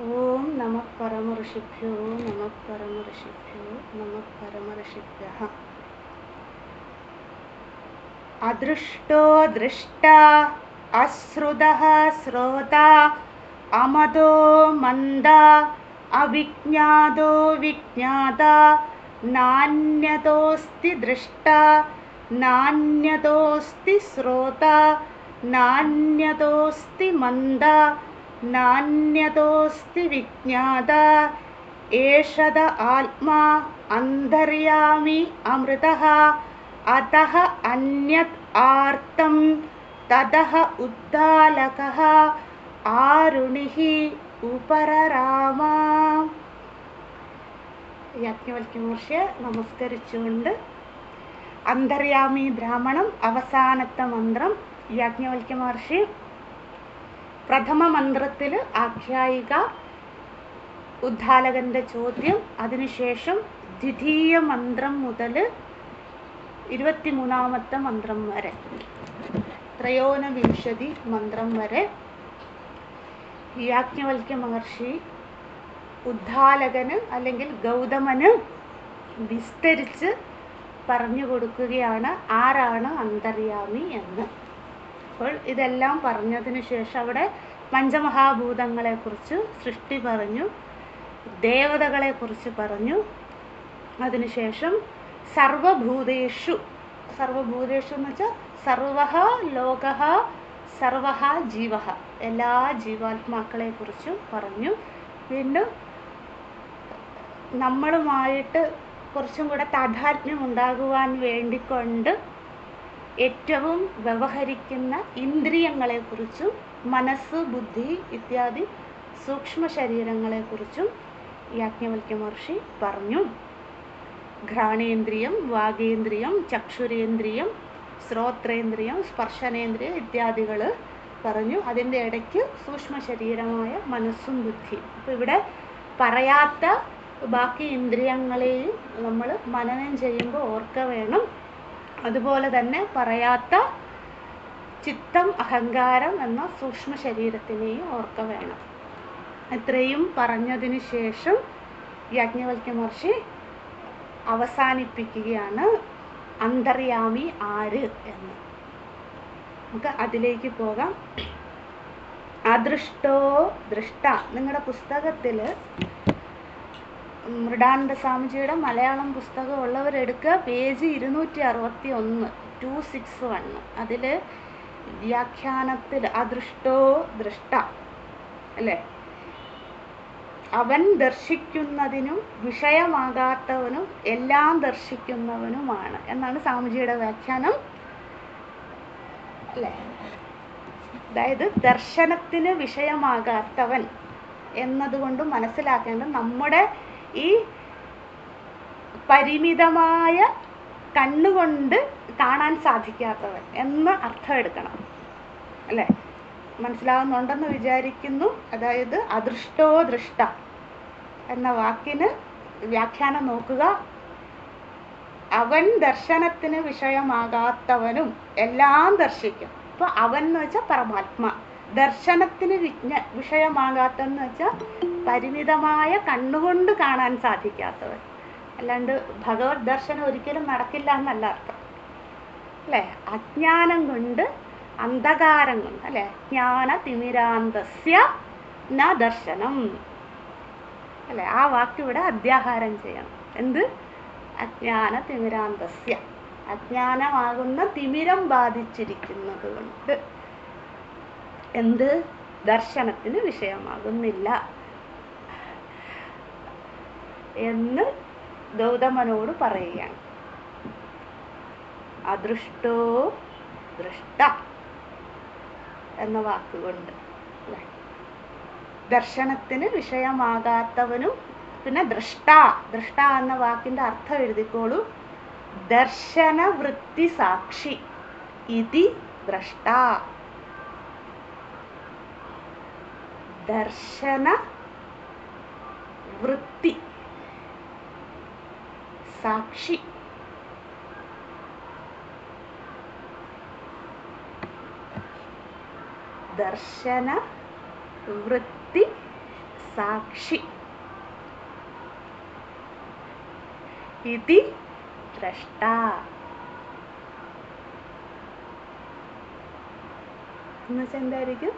ॐ नमः परमऋषिभ्यो नमः परमऋषिभ्यो नमः परमऋषिभ्यः। अदृष्टो दृष्टा अश्रुतः श्रोता अमदो मन्दा अविज्ञातो विज्ञाता नान्यतोऽस्ति दृष्टा नान्यतोऽस्ति श्रोता नान्यतोऽस्ति मन्दा നാന്യതോസ്തി വിജ്ഞാത ഏഷത ആത്മാ അന്തര്യാമി അമൃത അത അന്യത് ആർത്തം തത ഉദ്ദാലക ആരുണി ഉപരരാമ. യാജ്ഞവൽക്കി മഹർഷിയെ നമസ്കരിച്ചുകൊണ്ട് അന്തര്യാമി ബ്രാഹ്മണം അവസാനത്തെ മന്ത്രം യാജ്ഞവൽക്യ മഹർഷി പ്രഥമ മന്ത്രത്തിൽ ആഖ്യായിക ഉദ്ധാലകന്റെ ചോദ്യം അതിനുശേഷം ദ്വിതീയ മന്ത്രം മുതൽ ഇരുപത്തിമൂന്നാമത്തെ മന്ത്രം വരെ ത്രയോനവിംശതി മന്ത്രം വരെ യാജ്ഞവൽക്യ മഹർഷി ഉദ്ധാലകന് അല്ലെങ്കിൽ ഗൗതമന് വിസ്തരിച്ച് പറഞ്ഞു കൊടുക്കുകയാണ് ആരാണ് അന്തര്യാമി എന്ന്. അപ്പോൾ ഇതെല്ലാം പറഞ്ഞതിന് ശേഷം അവിടെ പഞ്ചമഹാഭൂതങ്ങളെക്കുറിച്ച് സൃഷ്ടി പറഞ്ഞു ദേവതകളെക്കുറിച്ച് പറഞ്ഞു. അതിനുശേഷം സർവഭൂതേഷു സർവഭൂതേഷു എന്ന് വെച്ചാൽ സർവ ലോക സർവ ജീവ എല്ലാ ജീവാത്മാക്കളെ കുറിച്ചും പറഞ്ഞു. വീണ്ടും നമ്മളുമായിട്ട് കുറച്ചും കൂടെ താതാത്മ്യം ഉണ്ടാകുവാൻ വേണ്ടിക്കൊണ്ട് ഏറ്റവും വ്യവഹരിക്കുന്ന ഇന്ദ്രിയങ്ങളെക്കുറിച്ചും മനസ്സ് ബുദ്ധി ഇത്യാദി സൂക്ഷ്മ ശരീരങ്ങളെക്കുറിച്ചും യാജ്ഞവൽക്യ മഹർഷി പറഞ്ഞു. ഘ്രാണേന്ദ്രിയം വാഗേന്ദ്രിയം ചക്ഷുരേന്ദ്രിയം ശ്രോത്രേന്ദ്രിയം സ്പർശനേന്ദ്രിയം ഇത്യാദികൾ പറഞ്ഞു. അതിന്റെ ഇടയ്ക്ക് സൂക്ഷ്മ ശരീരമായ മനസ്സും ബുദ്ധി. അപ്പോൾ ഇവിടെ പറയാത്ത ബാക്കി ഇന്ദ്രിയങ്ങളെയും നമ്മൾ മനനം ചെയ്യുമ്പോൾ ഓർക്ക വേണം. അതുപോലെ തന്നെ പറയാത്ത ചിത്തം അഹങ്കാരം എന്ന സൂക്ഷ്മ ശരീരത്തിനെയും ഓർക്ക വേണം. ഇത്രയും പറഞ്ഞതിന് ശേഷം യാജ്ഞവൽക്യ മഹർഷി അവസാനിപ്പിക്കുകയാണ് അന്തർയാമി ആര് എന്ന്. നമുക്ക് അതിലേക്ക് പോകാം. അദൃഷ്ടോ ദൃഷ്ട. നിങ്ങളുടെ പുസ്തകത്തിൽ മൃഡാനന്ദ സ്വാമിജിയുടെ മലയാളം പുസ്തകം ഉള്ളവരെടുക്കുക. പേജ് ഇരുന്നൂറ്റി അറുപത്തി ഒന്ന് ടു സിക്സ് വൺ. അതിൽ വ്യാഖ്യാനത്തിൽ അദൃഷ്ടോ ദൃഷ്ട അല്ലേ? അവൻ ദർശിക്കുന്നതിനും വിഷയമാകാത്തവനും എല്ലാം ദർശിക്കുന്നവനുമാണ് എന്നാണ് സ്വാമിജിയുടെ വ്യാഖ്യാനം. അല്ലേ? അതായത് ദർശനത്തിന് വിഷയമാകാത്തവൻ എന്നതുകൊണ്ട് മനസ്സിലാക്കേണ്ടത് നമ്മുടെ ഈ പരിമിതമായ കണ്ണുകൊണ്ട് കാണാൻ സാധിക്കാത്തവൻ എന്ന് അർത്ഥം എടുക്കണം. അല്ലേ? മനസ്സിലാവുന്നുണ്ടെന്ന് വിചാരിക്കുന്നു. അതായത് അദൃഷ്ടോ ദൃഷ്ട എന്ന വാക്കിന് വ്യാഖ്യാനം നോക്കുക. അവൻ ദർശനത്തിന് വിഷയമാകാത്തവനും എല്ലാം ദർശിക്കും. അപ്പൊ അവൻ എന്ന് വെച്ചാൽ പരമാത്മ. ദർശനത്തിന് വിജ്ഞ വിഷയമാകാത്തെന്ന് വെച്ചാൽ പരിമിതമായ കണ്ണുകൊണ്ട് കാണാൻ സാധിക്കാത്തവൻ. അല്ലാണ്ട് ഭഗവത് ദർശനം ഒരിക്കലും നടക്കില്ല എന്നല്ല അർത്ഥം. അല്ലേ? അജ്ഞാനം കൊണ്ട് അന്ധകാരം കൊണ്ട് അല്ലെ? ജ്ഞാന തിമിരാന്തസ്യ ന ദർശനം. അല്ലെ? ആ വാക്ക് ഇവിടെ അധ്യാഹാരം ചെയ്യണം. എന്ത്? അജ്ഞാന തിമിരാന്തസ്യ. അജ്ഞാനമാകുന്ന തിമിരം ബാധിച്ചിരിക്കുന്നത് കൊണ്ട് എന്ത്? ദർശനത്തിന് വിഷയമാകുന്നില്ല. എന്ന് ഗൗതമനോട് പറയുകയാണ്. അദൃഷ്ടോ ദൃഷ്ട എന്ന വാക്കുകൊണ്ട് ദർശനത്തിന് വിഷയമാകാത്തവനും പിന്നെ ദൃഷ്ട ദൃഷ്ട എന്ന വാക്കിന്റെ അർത്ഥം എഴുതിക്കോളൂ. ദർശന വൃത്തി സാക്ഷി ഇതി ദ്രഷ്ട ദർശന വൃത്തി സാക്ഷി. ദർശന വൃത്തി സാക്ഷി. ഇതി ദ്രഷ്ട. എന്നുവെച്ചാൽ എന്തായിരിക്കും?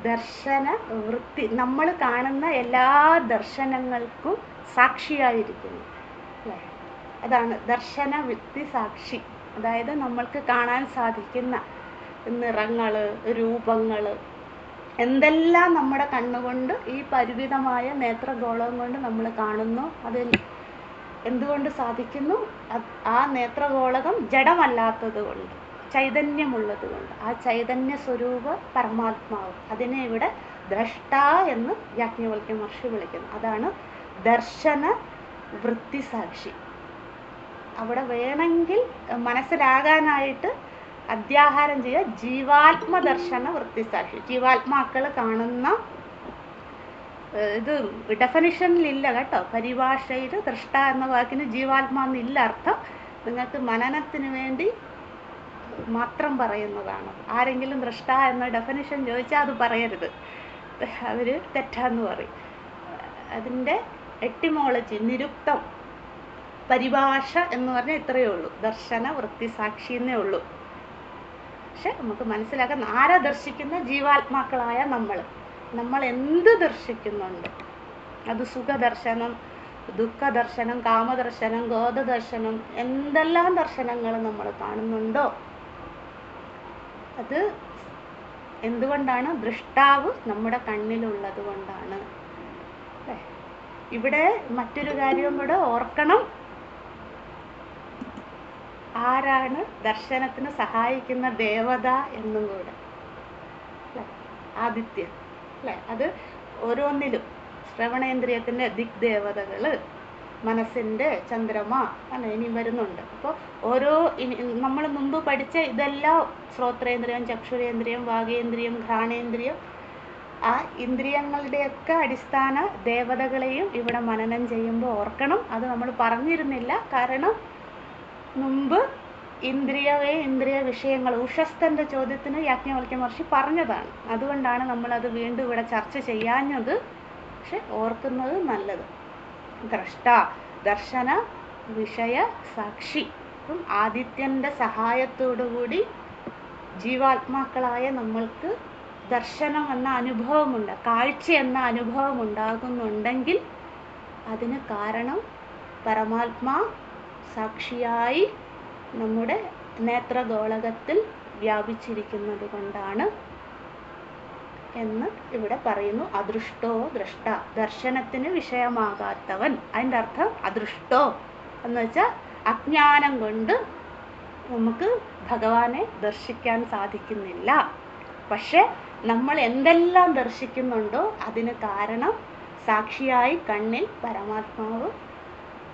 ദർശന വൃത്തി. നമ്മൾ കാണുന്ന എല്ലാ ദർശനങ്ങൾക്കും സാക്ഷിയായിരിക്കുന്നു. അതാണ് ദർശന വ്യക്തി സാക്ഷി അതായത് നമ്മൾക്ക് കാണാൻ സാധിക്കുന്ന നിറങ്ങൾ രൂപങ്ങൾ എന്തെല്ലാം നമ്മുടെ കണ്ണുകൊണ്ട് ഈ പരിമിതമായ നേത്രഗോളം കൊണ്ട് നമ്മൾ കാണുന്നു അതിൽ എന്തുകൊണ്ട് സാധിക്കുന്നു? ആ നേത്രഗോളകം ജഡമല്ലാത്തത് കൊണ്ട് ചൈതന്യമുള്ളത് കൊണ്ട്. ആ ചൈതന്യ സ്വരൂപ പരമാത്മാവ്. അതിനെ ഇവിടെ ദ്രഷ്ട എന്ന് യാജ്ഞവൽക്യ മഹർഷി വിളിക്കുന്നു. അതാണ് ദർശന വൃത്തി സാക്ഷി അവിടെ വേണമെങ്കിൽ മനസ്സിലാകാനായിട്ട് അധ്യാഹാരം ചെയ്യുക. ജീവാത്മദർശന വൃത്തിസാക്ഷി. ജീവാത്മാക്കൾ കാണുന്ന ഇത് ഡെഫനിഷനിലില്ല കേട്ടോ. പരിഭാഷയിൽ ദൃഷ്ട എന്ന വാക്കിന് ജീവാത്മാ എന്നില്ല അർത്ഥം നിങ്ങൾക്ക് മനനത്തിന് വേണ്ടി മാത്രം പറയുന്നതാണ്. ആരെങ്കിലും ദൃഷ്ട എന്ന ഡെഫനിഷൻ ചോദിച്ചാൽ അത് പറയരുത്. അവർ തെറ്റാന്ന് പറയും. അതിന്റെ എട്ടിമോളജി നിരുക്തം. പരിഭാഷ എന്ന് പറഞ്ഞാൽ ഇത്രയേ ഉള്ളൂ. ദർശന വൃത്തി സാക്ഷി എന്നേ ഉള്ളൂ. പക്ഷെ നമുക്ക് മനസ്സിലാക്കാൻ ആരാ ദർശിക്കുന്ന? ജീവാത്മാക്കളായ നമ്മൾ നമ്മൾ എന്ത് ദർശിക്കുന്നുണ്ട്? അത് സുഖദർശനം ദുഃഖദർശനം കാമദർശനം ഗോധദർശനം എന്തെല്ലാം ദർശനങ്ങൾ നമ്മൾ കാണുന്നുണ്ടോ? അത് എന്തുകൊണ്ടാണ്? ദൃഷ്ടാവ് നമ്മുടെ കണ്ണിലുള്ളത് കൊണ്ടാണ്. ഇവിടെ മറ്റൊരു കാര്യം കൂടെ ഓർക്കണം. ആരാണ് ദർശനത്തിന് സഹായിക്കുന്ന ദേവത എന്നും കൂടെ. അല്ലേ? ആദിത്യൻ അല്ലേ? അത് ഓരോന്നിലും ശ്രവണേന്ദ്രിയത്തിന്റെ ദിഗ്ദേവതകൾ മനസ്സിന്റെ ചന്ദ്രമ അങ്ങനെ ഇനി വരുന്നുണ്ട്. അപ്പോൾ ഓരോ നമ്മൾ മുമ്പ് പഠിച്ച ഇതെല്ലാം ശ്രോത്രേന്ദ്രിയം ചക്ഷുരേന്ദ്രിയം വാഗേന്ദ്രിയം ഘ്രാണേന്ദ്രിയം ആ ഇന്ദ്രിയങ്ങളുടെയൊക്കെ അടിസ്ഥാന ദേവതകളെയും ഇവിടെ മനനം ചെയ്യുമ്പോൾ ഓർക്കണം. അത് നമ്മൾ പറഞ്ഞിരുന്നില്ല. കാരണം മുമ്പ് ഇന്ദ്രിയവേ ഇന്ദ്രിയ വിഷയങ്ങൾ ഉഷസ്ഥന്റെ ചോദ്യത്തിന് യാജ്ഞവൽക്യ മഹർഷി പറഞ്ഞതാണ്. അതുകൊണ്ടാണ് നമ്മളത് വീണ്ടും ഇവിടെ ചർച്ച ചെയ്യാഞ്ഞത്. പക്ഷെ ഓർക്കുന്നത് നല്ലത്. ദ്രഷ്ട ദർശന വിഷയ സാക്ഷി. അപ്പം ആദിത്യന്റെ സഹായത്തോടുകൂടി ജീവാത്മാക്കളായ നമ്മൾക്ക് ദർശനം എന്ന അനുഭവമുണ്ട് കാഴ്ച എന്ന അനുഭവം ഉണ്ടാകുന്നുണ്ടെങ്കിൽ അതിന് കാരണം പരമാത്മാ സാക്ഷിയായി നമ്മുടെ നേത്രഗോളകത്തിൽ വ്യാപിച്ചിരിക്കുന്നത് കൊണ്ടാണ് എന്ന് ഇവിടെ പറയുന്നു. അദൃഷ്ടോ ദ്രഷ്ട. ദർശനത്തിന് വിഷയമാകാത്തവൻ. അതിന്റെ അർത്ഥം അദൃഷ്ടോ എന്ന് വെച്ചാൽ അജ്ഞാനം കൊണ്ട് നമുക്ക് ഭഗവാനെ ദർശിക്കാൻ സാധിക്കുന്നില്ല. പക്ഷെ നമ്മൾ എന്തെല്ലാം ദർശിക്കുന്നുണ്ടോ അതിന് കാരണം സാക്ഷിയായി കണ്ണിൽ പരമാത്മാവ്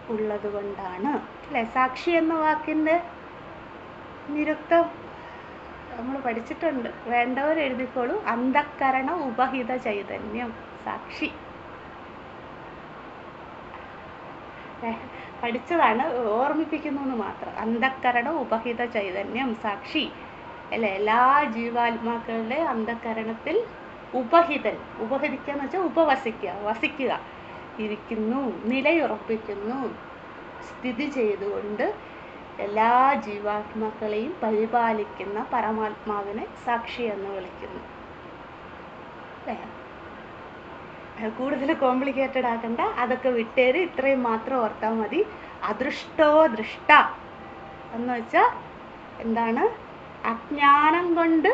ഉള്ളത് കൊണ്ടാണ്. അല്ലെ? സാക്ഷി എന്ന വാക്കിന്റെ നിരുക്തം നമ്മൾ പഠിച്ചിട്ടുണ്ട്. വേണ്ടവർ എഴുതിക്കോളൂ. അന്ധക്കരണ ഉപഹിത ചൈതന്യം. സാക്ഷി. പഠിച്ചതാണ് ഓർമ്മിപ്പിക്കുന്നു എന്ന് മാത്രം. അന്ധക്കരണ ഉപഹിത ചൈതന്യം. സാക്ഷി. അല്ലെ? എല്ലാ ജീവാത്മാക്കളുടെ അന്ധക്കരണത്തിൽ ഉപഹിതൻ. ഉപഹരിക്കുക എന്ന് വെച്ചാൽ ഉപവസിക്കുക വസിക്കുക. ഇരിക്കുന്നു നിലയുറപ്പിക്കുന്നു. സ്ഥിതി ചെയ്തുകൊണ്ട് എല്ലാ ജീവാത്മാക്കളെയും പരിപാലിക്കുന്ന പരമാത്മാവിനെ സാക്ഷി എന്ന് വിളിക്കുന്നു? കൂടുതൽ കോംപ്ലിക്കേറ്റഡ് ആക്കണ്ട. അതൊക്കെ വിട്ടേര് ഇത്രയും മാത്രം ഓർത്താൽ മതി. അദൃഷ്ടോ ദൃഷ്ട എന്ന് വെച്ചാൽ എന്താണ്? അജ്ഞാനം കൊണ്ട്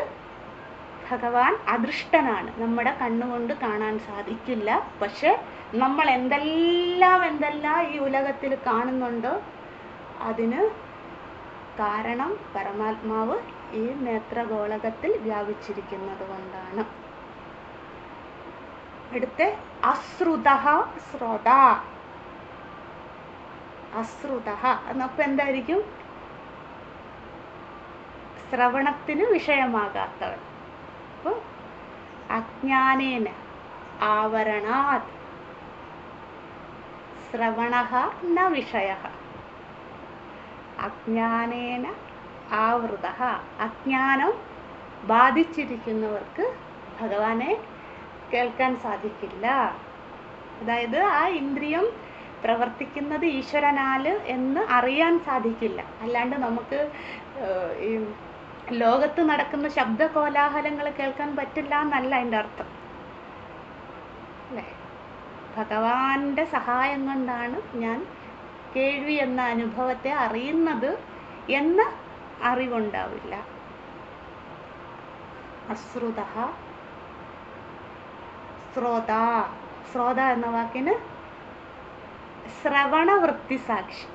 ഭഗവാൻ അദൃഷ്ടനാണ്. നമ്മുടെ കണ്ണുകൊണ്ട് കാണാൻ സാധിക്കില്ല. പക്ഷെ നമ്മൾ എന്തെല്ലാം എന്തെല്ലാം ഈ ഉലകത്തിൽ കാണുന്നുണ്ടോ അതിന് കാരണം പരമാത്മാവ് ഈ നേത്രഗോളകത്തിൽ വ്യാപിച്ചിരിക്കുന്നത് കൊണ്ടാണ്. അടുത്ത അശ്രുത ശ്രോത. അശ്രുത എന്നപ്പോ എന്തായിരിക്കും? ശ്രവണത്തിന് വിഷയമാകാത്തവൻ. അപ്പോൾ അജ്ഞാനേന ആവരണാത്. ശ്രവണ ന വിഷയ. അജ്ഞാനേന ആവൃത. അജ്ഞാനം ബാധിച്ചിരിക്കുന്നവർക്ക് ഭഗവാനെ കേൾക്കാൻ സാധിക്കില്ല. അതായത് ആ ഇന്ദ്രിയം പ്രവർത്തിക്കുന്നത് ഈശ്വരനാല് എന്ന് അറിയാൻ സാധിക്കില്ല. അല്ലാണ്ട് നമുക്ക് ഈ ലോകത്ത് നടക്കുന്ന ശബ്ദ കോലാഹലങ്ങൾ കേൾക്കാൻ പറ്റില്ല എന്നല്ല അതിന്റെ അർത്ഥം. അല്ലേ? ഭഗവാന്റെ സഹായം കൊണ്ടാണ് ഞാൻ കേൾവി എന്ന അനുഭവത്തെ അറിയുന്നത് എന്ന അറിവുണ്ടാവില്ല. അശ്രുത ശ്രോത. ശ്രോത എന്ന വാക്കിന് ശ്രവണ വൃത്തി സാക്ഷി.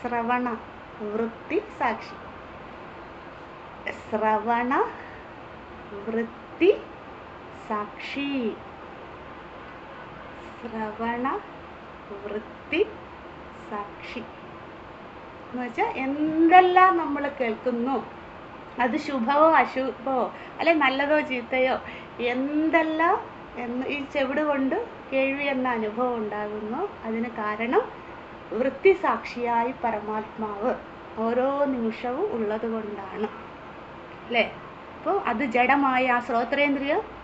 ശ്രവണ വൃത്തി സാക്ഷി. ശ്രവണ വൃത്തി സാക്ഷി. ശ്രവണ വൃത്തി സാക്ഷി. എന്ന് വെച്ചാൽ എന്തെല്ലാം നമ്മൾ കേൾക്കുന്നു? അത് ശുഭവോ അശുഭവോ അല്ലെ നല്ലതോ ചീത്തയോ? എന്തെല്ലാം എന്ന് ഈ ചെവിട് കൊണ്ട് കേൾവി എന്ന അനുഭവം ഉണ്ടാകുന്നു. അതിന് കാരണം വൃത്തി സാക്ഷിയായി പരമാത്മാവ് ഓരോ നിമിഷവും ഉള്ളത് കൊണ്ടാണ്. അല്ലേ? അപ്പോൾ അത് ജഡമായ ആ ശ്രോത്രേന്ദ്രിയം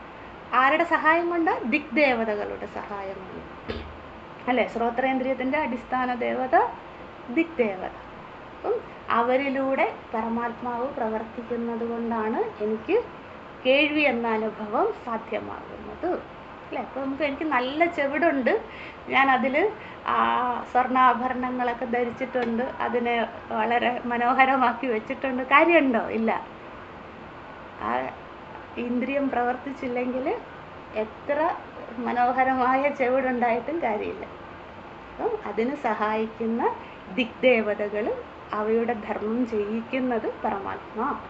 ആരുടെ സഹായം കൊണ്ട് ദിഗ്ദേവതകളുടെ സഹായം കൊണ്ട് അല്ലേ? ശ്രോത്രേന്ദ്രിയത്തിന്റെ അടിസ്ഥാന ദേവത ദിഗ്ദേവത അപ്പം അവരിലൂടെ പരമാത്മാവ് പ്രവർത്തിക്കുന്നത് കൊണ്ടാണ് എനിക്ക് കേൾവി എന്ന അനുഭവം സാധ്യമാകുന്നത്. അല്ലേ? അപ്പോൾ നമുക്ക് എനിക്ക് നല്ല ചെവിടുണ്ട്. ഞാൻ അതിൽ സ്വർണാഭരണങ്ങളൊക്കെ ധരിച്ചിട്ടുണ്ട്. അതിനെ വളരെ മനോഹരമാക്കി വെച്ചിട്ടുണ്ട്. കാര്യമുണ്ടോ? ഇല്ല. ഇന്ദ്രിയം പ്രവർത്തിച്ചില്ലെങ്കിൽ എത്ര മനോഹരമായ ചെവിടുണ്ടായിട്ടും കാര്യമില്ല. അപ്പം അതിന് സഹായിക്കുന്ന ദിഗ്ദേവതകൾ അവയുടെ ധർമ്മം ചെയ്യിക്കുന്നത് പരമാത്മാ.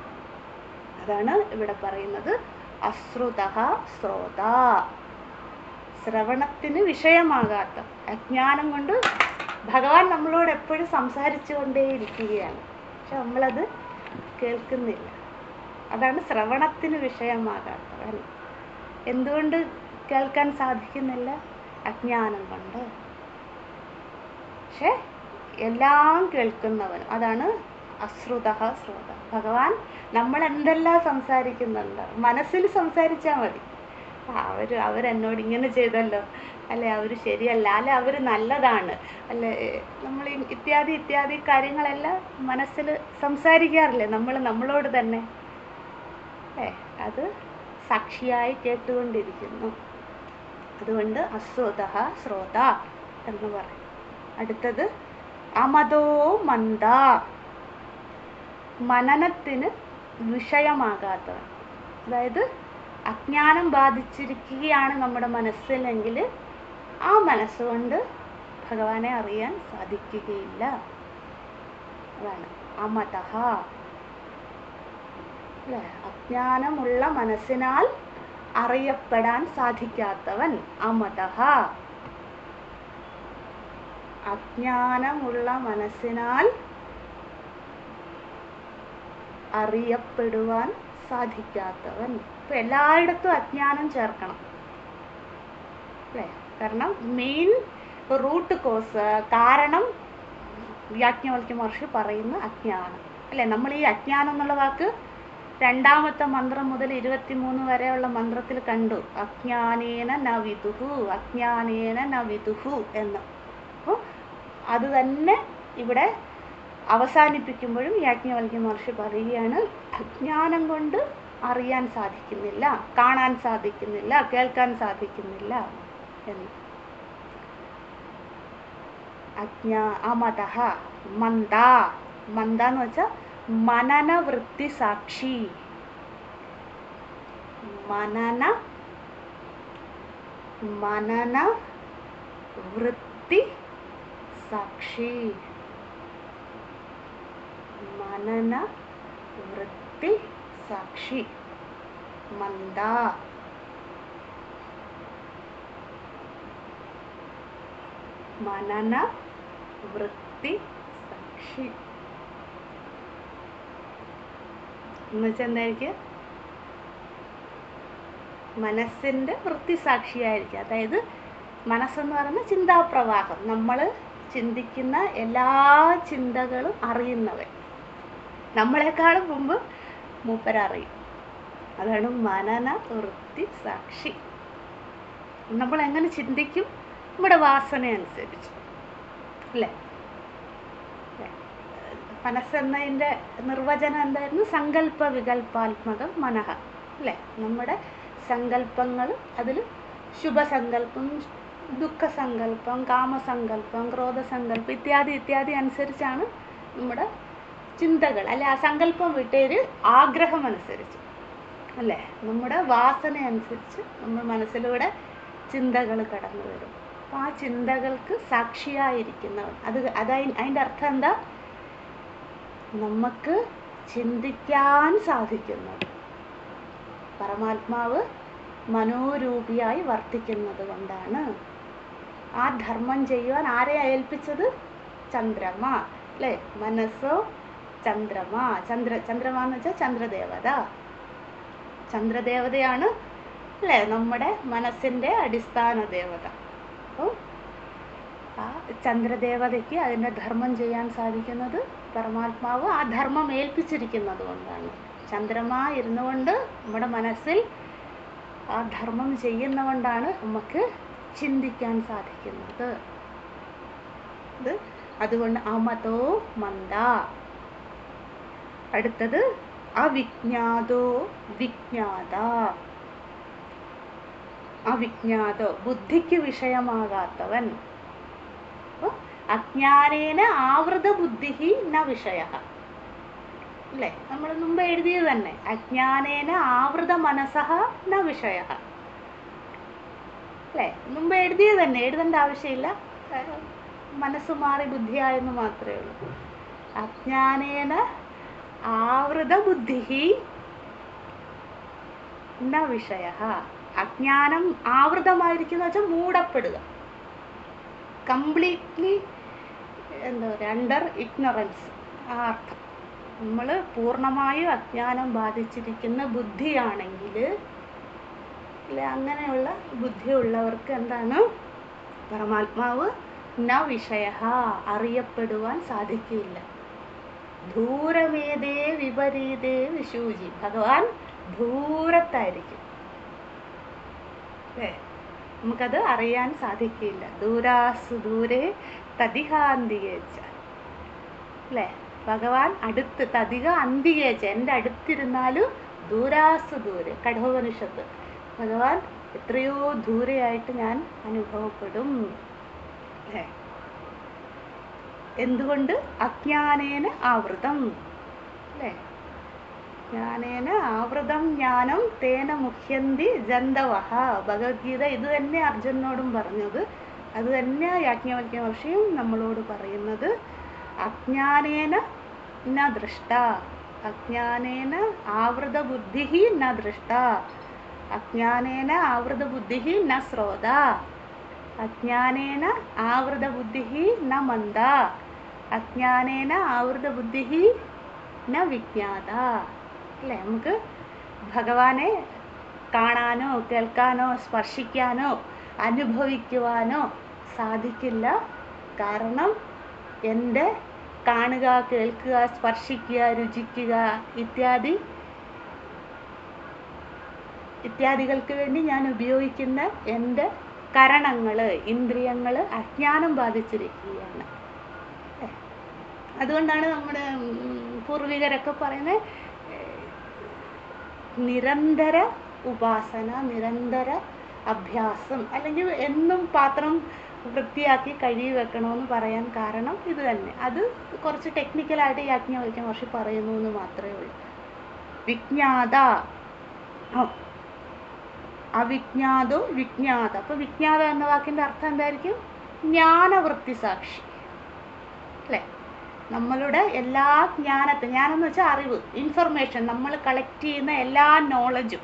അതാണ് ഇവിടെ പറയുന്നത് അശ്രുത ശ്രോത. ശ്രവണത്തിന് വിഷയമാകാത്ത അജ്ഞാനം കൊണ്ട് ഭഗവാൻ നമ്മളോട് എപ്പോഴും സംസാരിച്ചു കൊണ്ടേയിരിക്കുകയാണ് പക്ഷെ നമ്മളത് കേൾക്കുന്നില്ല. അതാണ് ശ്രവണത്തിന് വിഷയമാകാത്തവൻ എന്തുകൊണ്ട് കേൾക്കാൻ സാധിക്കുന്നില്ല? അജ്ഞാനം കൊണ്ട്. പക്ഷെ എല്ലാം കേൾക്കുന്നവൻ അതാണ് അശ്രുത ശ്രോത. ഭഗവാൻ നമ്മൾ എന്തെല്ലാം സംസാരിക്കുന്നുണ്ട്? മനസ്സിൽ സംസാരിച്ചാൽ മതി. അവർ അവരെന്നോട് ഇങ്ങനെ ചെയ്തല്ലോ. അല്ലെ അവർ ശരിയല്ല അല്ലെ അവർ നല്ലതാണ്. അല്ലെ നമ്മൾ ഇത്യാദി ഇത്യാദി കാര്യങ്ങളെല്ലാം മനസ്സിൽ സംസാരിക്കാറില്ലേ? നമ്മൾ നമ്മളോട് തന്നെ. അല്ലേ? അത് സാക്ഷിയായി കേട്ടുകൊണ്ടിരിക്കുന്നു അതുകൊണ്ട് അശ്രോത ശ്രോത എന്ന് പറയും. അടുത്തത് അമതോ മന്ദ. മനനത്തിന് വിഷയമാകാത്തവൻ. അതായത് അജ്ഞാനം ബാധിച്ചിരിക്കുകയാണ് നമ്മുടെ മനസ്സിലെങ്കിൽ ആ മനസ്സുകൊണ്ട് ഭഗവാനെ അറിയാൻ സാധിക്കുകയില്ല. അതാണ് അമതഹ അല്ലേ? അജ്ഞാനമുള്ള മനസ്സിനാൽ അറിയപ്പെടാൻ സാധിക്കാത്തവൻ അമതഹ. അജ്ഞാനമുള്ള മനസ്സിനാൽ അറിയപ്പെടുവാൻ സാധിക്കാത്തവൻ. ഇപ്പൊ എല്ലായിടത്തും അജ്ഞാനം ചേർക്കണം. അല്ലേ? കാരണം മെയിൻ റൂട്ട് കോസ് കാരണം യാജ്ഞവൽക്യ മഹർഷി പറയുന്ന അജ്ഞാനം. അല്ലേ? നമ്മൾ ഈ അജ്ഞാനം എന്നുള്ള വാക്ക് രണ്ടാമത്തെ മന്ത്രം മുതൽ ഇരുപത്തിമൂന്ന് വരെയുള്ള മന്ത്രത്തിൽ കണ്ടു. അജ്ഞാനേന നവിതുഹു അജ്ഞാനേന നവിതുഹു എന്ന്. അപ്പോൾ അത് തന്നെ ഇവിടെ അവസാനിപ്പിക്കുമ്പോഴും യാജ്ഞവൽക്യ മഹർഷി പറയുകയാണ് അജ്ഞാനം കൊണ്ട് അറിയാൻ സാധിക്കുന്നില്ല കാണാൻ സാധിക്കുന്നില്ല കേൾക്കാൻ സാധിക്കുന്നില്ല എന്ന്. അജ്ഞാ അമതഹ മന്ദ. മന്ദ എന്ന് വെച്ചാൽ മനനവൃത്തി സാക്ഷി മനന മനന വൃത്തി സാക്ഷി മനന വൃത്തി സാക്ഷി മന്ദ മനന വൃത്തി സാക്ഷി എന്ന് വെച്ചാൽ എന്തായിരിക്കും? മനസ്സിന്റെ വൃത്തിസാക്ഷിയായിരിക്കും. അതായത് മനസ്സെന്ന് പറയുന്ന ചിന്താപ്രവാഹം. നമ്മൾ ചിന്തിക്കുന്ന എല്ലാ ചിന്തകളും അറിയുന്നവൻ. നമ്മളെക്കാളും മുമ്പ് മൂപ്പരറിയും. അതാണ് മനന വൃത്തി സാക്ഷി നമ്മൾ എങ്ങനെ ചിന്തിക്കും? നമ്മുടെ വാസന അനുസരിച്ച് അല്ലേ? മനസ്സെന്നതിന്റെ നിർവചനം എന്തായിരുന്നു? സങ്കല്പ വികല്പാത്മകം മനഃ അല്ലേ? നമ്മുടെ സങ്കല്പങ്ങൾ അതിൽ ശുഭസങ്കല്പം ദുഃഖസങ്കല്പം കാമസങ്കല്പം ക്രോധസങ്കല്പം ഇത്യാദി ഇത്യാദി അനുസരിച്ചാണ് നമ്മുടെ ചിന്തകൾ. അല്ലെ? ആ സങ്കല്പം വിട്ടൊരു ആഗ്രഹം അനുസരിച്ച് അല്ലേ? നമ്മുടെ വാസന അനുസരിച്ച് നമ്മൾ മനസ്സിലൂടെ ചിന്തകൾ കടന്നു വരും. അപ്പോൾ ആ ചിന്തകൾക്ക് സാക്ഷിയായിരിക്കുന്നവൻ. അത് അതായി അതിന്റെ അർത്ഥം എന്താ? നമുക്ക് ചിന്തിക്കാൻ സാധിക്കുന്നത് പരമാത്മാവ് മനോരൂപിയായി വർത്തിക്കുന്നത് കൊണ്ടാണ്. ആ ധർമ്മം ചെയ്യുവാൻ ആരെ ഏൽപ്പിച്ചത്? ചന്ദ്രമ അല്ലേ? മനസ്സോ ചന്ദ്രമ. ചന്ദ്ര ചന്ദ്രമ എന്ന് വെച്ചാൽ ചന്ദ്രദേവത. ചന്ദ്രദേവതയാണ് അല്ലേ? നമ്മുടെ മനസ്സിന്റെ അടിസ്ഥാന ദേവത. അപ്പോൾ ചന്ദ്രദേവതയ്ക്ക് അതിന്റെ ധർമ്മം ചെയ്യാൻ സാധിക്കുന്നത് പരമാത്മാവ് ആ ധർമ്മം ഏൽപ്പിച്ചിരിക്കുന്നത് കൊണ്ടാണ്. ചന്ദ്രമ ഇരുന്നുകൊണ്ട് നമ്മുടെ മനസ്സിൽ ആ ധർമ്മം ചെയ്യുന്നതുകൊണ്ടാണ് നമുക്ക് ചിന്തിക്കാൻ സാധിക്കുന്നത്. അതുകൊണ്ട് അമതോ മന്ദ. അടുത്തത് അവിജ്ഞാതോ വിജ്ഞാത. അവിജ്ഞാതോ ബുദ്ധിക്ക് വിഷയമാകാത്തവൻ. അജ്ഞാനേന ആവൃത ബുദ്ധി ന വിഷയ. അല്ലേ? നമ്മൾ മുമ്പ് എഴുതിയത് തന്നെ അജ്ഞാനേന ആവൃത മനസ്സഹ ന വിഷയ. അല്ലേ? മുമ്പ് എഴുതിയത് തന്നെ എഴുതേണ്ട ആവശ്യമില്ല. മനസ്സ് മാറി ബുദ്ധിയായെന്ന് മാത്രമേ ഉള്ളൂ. അജ്ഞാനേന ആവൃത ബുദ്ധി ന വിഷയ. അജ്ഞാനം ആവൃതമായിരിക്കുന്ന വെച്ചാൽ മൂടപ്പെടുക. കംപ്ലീറ്റ്ലി എന്താ പറയുക അണ്ടർ ഇഗ്നറൻസ്. ആ അർത്ഥം. നമ്മൾ പൂർണമായും അജ്ഞാനം ബാധിച്ചിരിക്കുന്ന ബുദ്ധിയാണെങ്കിൽ അല്ലെ അങ്ങനെയുള്ള ബുദ്ധിയുള്ളവർക്ക് എന്താണ്? പരമാത്മാവ് ന വിഷയ അറിയപ്പെടുവാൻ സാധിക്കില്ല. ദൂരമേതേ വിപരീതേ വിശൂചി ഭഗവാൻ ദൂരത്തായിരിക്കും അല്ലേ? നമുക്കത് അറിയാൻ സാധിക്കില്ല. ദൂരാസു ദൂരെ തതികാന്തികേച്ച അല്ലേ? ഭഗവാൻ അടുത്ത് തതിക അന്തികേച്ച എന്റെ അടുത്തിരുന്നാലും ദൂരാസു ദൂരെ കഠോപനിഷത്ത്. ഭഗവാൻ എത്രയോ ദൂരെയായിട്ട് ഞാൻ അനുഭവപ്പെടും. അല്ലേ? എന്തുകൊണ്ട്? അജ്ഞാനേന ആവൃതം. അല്ലേ? ജ്ഞാനേന ആവൃതം ജ്ഞാനം തേന മുഹ്യന്തി ജന്തവഹ. ഭഗവത്ഗീത ഇത് തന്നെ അർജുനോടും പറഞ്ഞത്. അത് തന്നെ യാജ്ഞവൽക്യ മഹർഷിയും നമ്മളോട് പറയുന്നത്. അജ്ഞാനേന ന ദൃഷ്ട. അജ്ഞാനേന ആവൃത ബുദ്ധി ന ദൃഷ്ട. അജ്ഞാനേന ആവൃത ബുദ്ധി ന ശ്രോത. അജ്ഞാനേന ആവൃത ബുദ്ധി ന മന്ദ. അജ്ഞാനേന ആവൃത ബുദ്ധി ന വിജ്ഞാത. അല്ലേ? നമുക്ക് ഭഗവാനെ കാണാനോ കേൾക്കാനോ സ്പർശിക്കാനോ അനുഭവിക്കുവാനോ സാധിക്കില്ല. കാരണം എന്റെ കാണുക കേൾക്കുക സ്പർശിക്കുക രുചിക്കുക ഇത്യാദി ഇത്യാദികൾക്ക് വേണ്ടി ഞാൻ ഉപയോഗിക്കുന്ന എന്റെ കരണങ്ങൾ ഇന്ദ്രിയങ്ങൾ അജ്ഞാനം ബാധിച്ചിരിക്കുകയാണ്. അതുകൊണ്ടാണ് നമ്മുടെ പൂർവികരൊക്കെ പറയുന്നത് നിരന്തര ഉപാസന നിരന്തര അഭ്യാസം അല്ലെങ്കിൽ എന്നും പാത്രം വൃത്തിയാക്കി കഴുകി വെക്കണമെന്ന് പറയാൻ കാരണം ഇത് തന്നെ. അത് കുറച്ച് ടെക്നിക്കലായിട്ട് യാജ്ഞവൽക്യം വർഷി പറയുന്നു എന്ന് മാത്രമേ ഉള്ളൂ. വിജ്ഞാത. അവിജ്ഞാതോ വിജ്ഞാത. അപ്പൊ വിജ്ഞാത എന്ന വാക്കിന്റെ അർത്ഥം എന്തായിരിക്കും? ജ്ഞാനവൃത്തി സാക്ഷി. അല്ലേ? നമ്മളുടെ എല്ലാ ജ്ഞാനത്തെ ജ്ഞാനം വെച്ചാൽ അറിവ് ഇൻഫർമേഷൻ നമ്മൾ കളക്ട് ചെയ്യുന്ന എല്ലാ നോളജും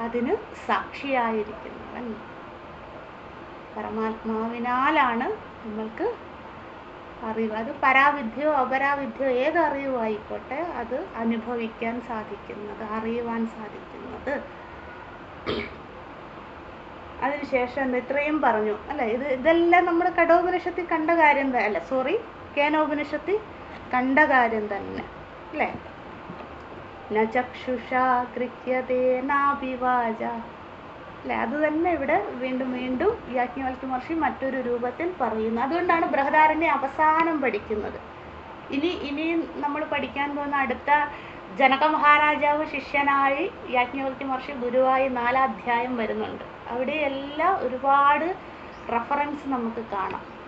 അതിന് സാക്ഷിയായിരിക്കുന്നവൻ. പരമാത്മാവിനാലാണ് നമ്മൾക്ക് അറിവ്. അത് പരാവിദ്യയോ അപരാവിദ്യയോ ഏത് അറിവോ ആയിക്കോട്ടെ അത് അനുഭവിക്കാൻ സാധിക്കുന്നത് അറിയുവാൻ സാധിക്കുന്നത്. അതിനുശേഷം എന്താ ഇത്രയും പറഞ്ഞു. അല്ല? ഇത് ഇതെല്ലാം നമ്മുടെ കടോപനിഷത്തിൽ കണ്ട കാര്യം അല്ല? സോറി കേനോപനിഷത്തിൽ കണ്ട കാര്യം തന്നെ അല്ലേ? ന കൃത്യതേനാഭിവാച അല്ലെ? അത് തന്നെ ഇവിടെ വീണ്ടും വീണ്ടും യാജ്ഞവൽക്യ മഹർഷി മറ്റൊരു രൂപത്തിൽ പറയുന്നു. അതുകൊണ്ടാണ് ബൃഹദാരണ്യ അവസാനം പഠിക്കുന്നത്. ഇനി ഇനിയും നമ്മൾ പഠിക്കാൻ പോകുന്ന അടുത്ത ജനക മഹാരാജാവ് ശിഷ്യനായി യാജ്ഞവൽക്യ മഹർഷി ഗുരുവായി നാലാധ്യായം വരുന്നുണ്ട്. അവിടെയെല്ലാം ഒരുപാട് റെഫറൻസ് നമുക്ക് കാണാം.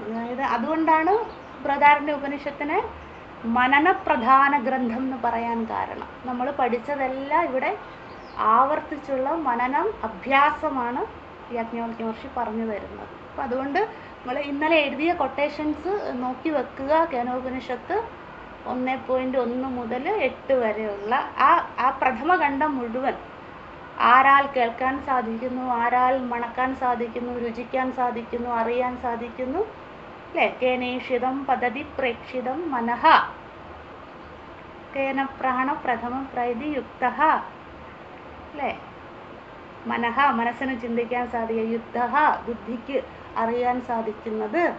അതായത് അതുകൊണ്ടാണ് ബൃഹദാരണ്യ ഉപനിഷത്തിനെ മനനപ്രധാന ഗ്രന്ഥം എന്ന് പറയാൻ കാരണം. നമ്മൾ പഠിച്ചതെല്ലാം ഇവിടെ ആവർത്തിച്ചുള്ള മനനം അഭ്യാസമാണ് യാജ്ഞവൽക്യ മഹർഷി പറഞ്ഞു തരുന്നത്. അപ്പം അതുകൊണ്ട് നമ്മൾ ഇന്നലെ എഴുതിയ കൊട്ടേഷൻസ് നോക്കി വെക്കുക. കേനോപനിഷത്ത് ഒന്ന് പോയിന്റ് ഒന്ന് മുതൽ എട്ട് വരെയുള്ള ആ ആ പ്രഥമ ഖണ്ഡം മുഴുവൻ ആരാൽ കേൾക്കാൻ സാധിക്കുന്നു ആരാൽ മണക്കാൻ സാധിക്കുന്നു രുചിക്കാൻ സാധിക്കുന്നു അറിയാൻ സാധിക്കുന്നു കേനേഷിതം പദ്ധതി പ്രേക്ഷിതം മനഃ. കേന പ്രാണ പ്രഥമം പ്രൈതി യുക്ത. അല്ലേ മനഃ മനസ്സിന് ചിന്തിക്കാൻ സാധിക്കുക. യുദ്ധ ബുദ്ധിക്ക് അറിയാൻ സാധിക്കുന്നത്.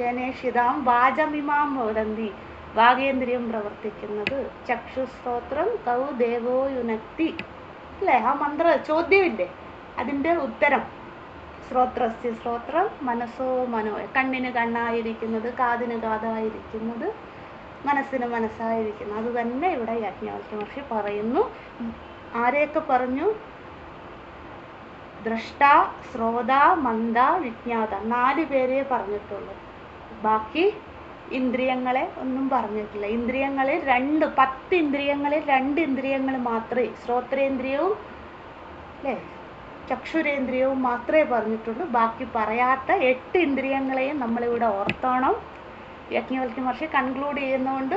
കേനേഷിതാം വാചമിമാം വദന്തി. വാഗേന്ദ്രിയം പ്രവർത്തിക്കുന്നത്. ചക്ഷുസ്തോത്രം കൗ ദേവോ യുനക്തി. അല്ലേ ആ മന്ത്ര ചോദ്യമില്ലേ? അതിന്റെ ഉത്തരം. ശ്രോത്രസ്യ ശ്രോത്രം മനസ്സോ മനോ കണ്ണിന് കണ്ണായിരിക്കുന്നത് കാതിന് കാതായിരിക്കുന്നത് മനസ്സിന് മനസ്സായിരിക്കുന്നത്. അത് തന്നെ ഇവിടെ യാജ്ഞവൽക്യ മഹർഷി പറയുന്നു. ആരെയൊക്കെ പറഞ്ഞു? ദ്രഷ്ട ശ്രോത മന്ദ വിജ്ഞാത. നാല് പേരെ പറഞ്ഞിട്ടുള്ളൂ. ബാക്കി ഇന്ദ്രിയങ്ങളെ ഒന്നും പറഞ്ഞിട്ടില്ല. ഇന്ദ്രിയങ്ങളിൽ രണ്ട് പത്ത് ഇന്ദ്രിയങ്ങളിൽ രണ്ട് ഇന്ദ്രിയങ്ങൾ മാത്രമേ ശ്രോത്രേന്ദ്രിയവും അല്ലേ? ചക്ഷുരേന്ദ്രിയവും മാത്രമേ പറഞ്ഞിട്ടുള്ളൂ. ബാക്കി പറയാത്ത എട്ട് ഇന്ദ്രിയങ്ങളെയും നമ്മളിവിടെ ഓർത്തോണം. യജ്ഞവൽക്യ മഹർഷി കൺക്ലൂഡ് ചെയ്യുന്നതുകൊണ്ട്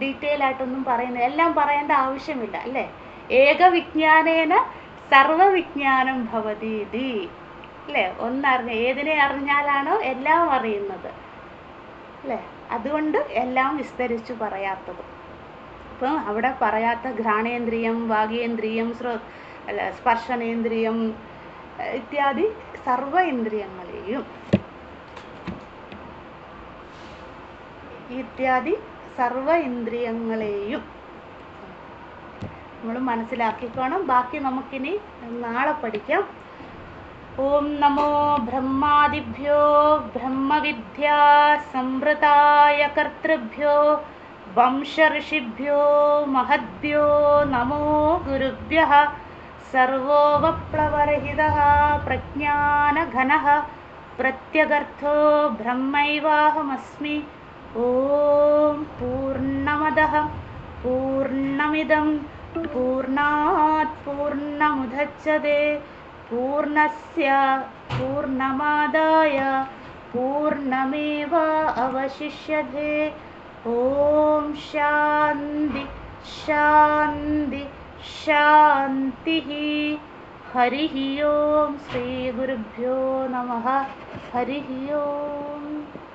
ഡീറ്റെയിൽ ആയിട്ടൊന്നും പറയുന്നില്ല എല്ലാം പറയേണ്ട ആവശ്യമില്ല അല്ലേ? ഏകവിജ്ഞാനേന സർവവിജ്ഞാനം ഭവതീതി അല്ലേ? ഒന്നറിഞ്ഞ ഏതിനെ അറിഞ്ഞാലാണോ എല്ലാം അറിയുന്നത്. അല്ലേ? അതുകൊണ്ട് എല്ലാം വിസ്തരിച്ചു പറയാത്തത്. അപ്പം അവിടെ പറയാത്ത ഘ്രാണേന്ദ്രിയം വാഗേന്ദ്രിയം ശ്രോ അല്ല സ്പർശനേന്ദ്രിയം ഇത്യാദി സർവ ഇന്ദ്രിയങ്ങളെയും ഇത്യാദി സർവ ഇന്ദ്രിയങ്ങളെയും നമ്മൾ മനസ്സിലാക്കിക്കോണം. ബാക്കി നമുക്കിനി നാളെ പഠിക്കാം. ഓം നമോ ബ്രഹ്മാദിഭ്യോ ബ്രഹ്മവിദ്യ സംവൃതായ കർത്തൃഭ്യോ വംശ ഋഷിഭ്യോ മഹദ്ഭ്യോ നമോ ഗുരുഭ്യः सर्वो वप्लवरहितः प्रज्ञानघनः प्रत्यगर्थो ब्रह्मैवाहमस्मि। ॐ पूर्णमदः पूर्णमिदं पूर्णात् पूर्णमुदच्छदे पूर्णस्य पूर्णमादाय पूर्णमेव अवशिष्यते। ॐ शान्ति शान्ति। शान्तिः। हरिः ओं श्रीगुरुभ्यो नमः। हरिः ओम्।